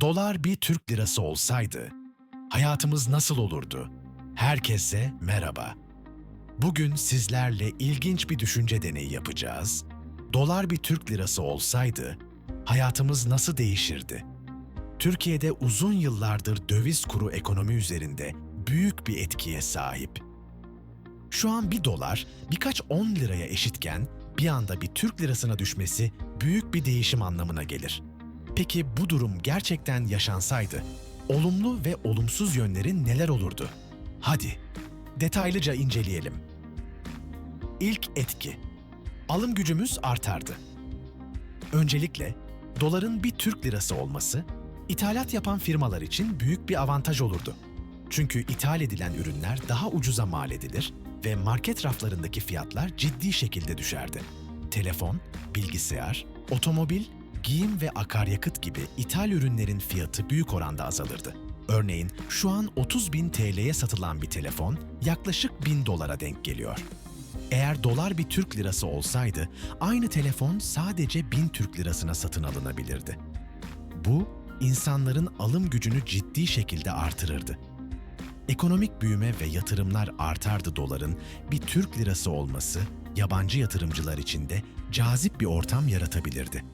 Dolar bir Türk lirası olsaydı hayatımız nasıl olurdu? Herkese merhaba. Bugün sizlerle ilginç bir düşünce deneyi yapacağız. Dolar bir Türk lirası olsaydı hayatımız nasıl değişirdi? Türkiye'de uzun yıllardır döviz kuru ekonomi üzerinde büyük bir etkiye sahip. Şu an bir dolar birkaç 10 liraya eşitken bir anda bir Türk lirasına düşmesi büyük bir değişim anlamına gelir. Peki bu durum gerçekten yaşansaydı, olumlu ve olumsuz yönleri neler olurdu? Hadi detaylıca inceleyelim. İlk etki. Alım gücümüz artardı. Öncelikle doların bir Türk lirası olması ithalat yapan firmalar için büyük bir avantaj olurdu. Çünkü ithal edilen ürünler daha ucuza mal edilir ve market raflarındaki fiyatlar ciddi şekilde düşerdi. Telefon, bilgisayar, otomobil, giyim ve akaryakıt gibi ithal ürünlerin fiyatı büyük oranda azalırdı. Örneğin şu an 30 bin TL'ye satılan bir telefon yaklaşık 1000 dolara denk geliyor. Eğer dolar bir Türk lirası olsaydı aynı telefon sadece 1000 Türk lirasına satın alınabilirdi. Bu insanların alım gücünü ciddi şekilde artırırdı. Ekonomik büyüme ve yatırımlar artardı doların bir Türk lirası olması yabancı yatırımcılar için de cazip bir ortam yaratabilirdi.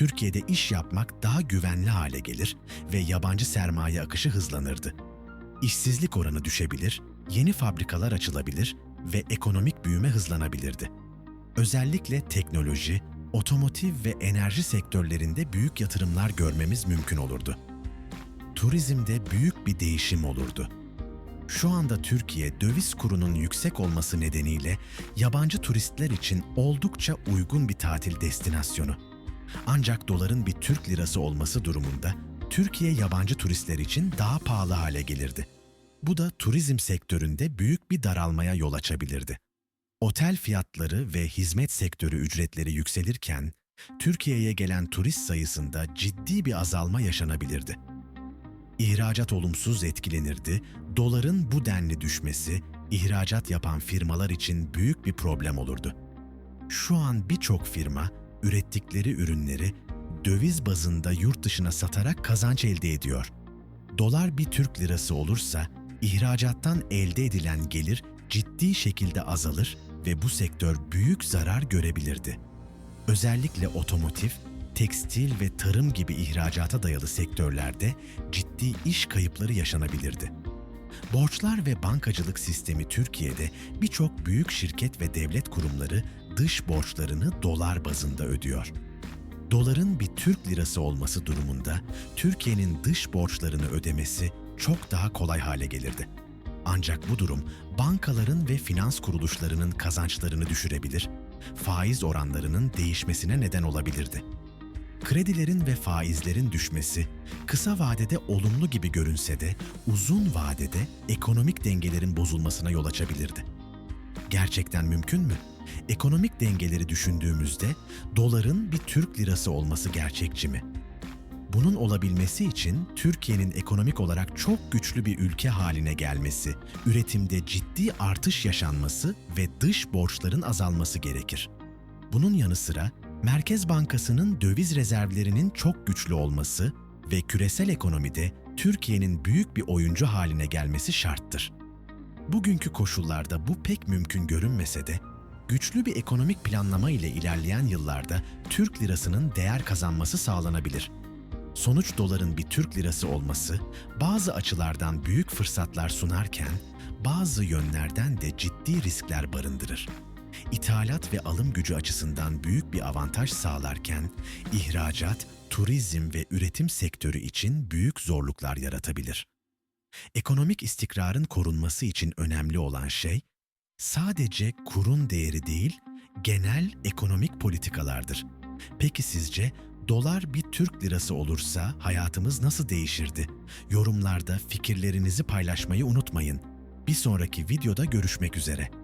Türkiye'de iş yapmak daha güvenli hale gelir ve yabancı sermaye akışı hızlanırdı. İşsizlik oranı düşebilir, yeni fabrikalar açılabilir ve ekonomik büyüme hızlanabilirdi. Özellikle teknoloji, otomotiv ve enerji sektörlerinde büyük yatırımlar görmemiz mümkün olurdu. Turizmde büyük bir değişim olurdu. Şu anda Türkiye döviz kurunun yüksek olması nedeniyle yabancı turistler için oldukça uygun bir tatil destinasyonu. Ancak doların bir Türk lirası olması durumunda Türkiye yabancı turistler için daha pahalı hale gelirdi. Bu da turizm sektöründe büyük bir daralmaya yol açabilirdi. Otel fiyatları ve hizmet sektörü ücretleri yükselirken Türkiye'ye gelen turist sayısında ciddi bir azalma yaşanabilirdi. İhracat olumsuz etkilenirdi, doların bu denli düşmesi ihracat yapan firmalar için büyük bir problem olurdu. Şu an birçok firma ürettikleri ürünleri döviz bazında yurt dışına satarak kazanç elde ediyor. Dolar bir Türk lirası olursa ihracattan elde edilen gelir ciddi şekilde azalır ve bu sektör büyük zarar görebilirdi. Özellikle otomotiv, tekstil ve tarım gibi ihracata dayalı sektörlerde ciddi iş kayıpları yaşanabilirdi. Borçlar ve bankacılık sistemi Türkiye'de birçok büyük şirket ve devlet kurumları dış borçlarını dolar bazında ödüyor. Doların bir Türk lirası olması durumunda Türkiye'nin dış borçlarını ödemesi çok daha kolay hale gelirdi. Ancak bu durum bankaların ve finans kuruluşlarının kazançlarını düşürebilir, faiz oranlarının değişmesine neden olabilirdi. Kredilerin ve faizlerin düşmesi kısa vadede olumlu gibi görünse de uzun vadede ekonomik dengelerin bozulmasına yol açabilirdi. Gerçekten mümkün mü? Ekonomik dengeleri düşündüğümüzde doların bir Türk lirası olması gerçekçi mi? Bunun olabilmesi için Türkiye'nin ekonomik olarak çok güçlü bir ülke haline gelmesi, üretimde ciddi artış yaşanması ve dış borçların azalması gerekir. Bunun yanı sıra Merkez Bankası'nın döviz rezervlerinin çok güçlü olması ve küresel ekonomide Türkiye'nin büyük bir oyuncu haline gelmesi şarttır. Bugünkü koşullarda bu pek mümkün görünmese de güçlü bir ekonomik planlama ile ilerleyen yıllarda Türk lirasının değer kazanması sağlanabilir. Sonuç doların bir Türk lirası olması bazı açılardan büyük fırsatlar sunarken bazı yönlerden de ciddi riskler barındırır. İthalat ve alım gücü açısından büyük bir avantaj sağlarken ihracat, turizm ve üretim sektörü için büyük zorluklar yaratabilir. Ekonomik istikrarın korunması için önemli olan şey sadece kurun değeri değil, genel ekonomik politikalardır. Peki sizce dolar bir Türk lirası olursa hayatımız nasıl değişirdi? Yorumlarda fikirlerinizi paylaşmayı unutmayın. Bir sonraki videoda görüşmek üzere.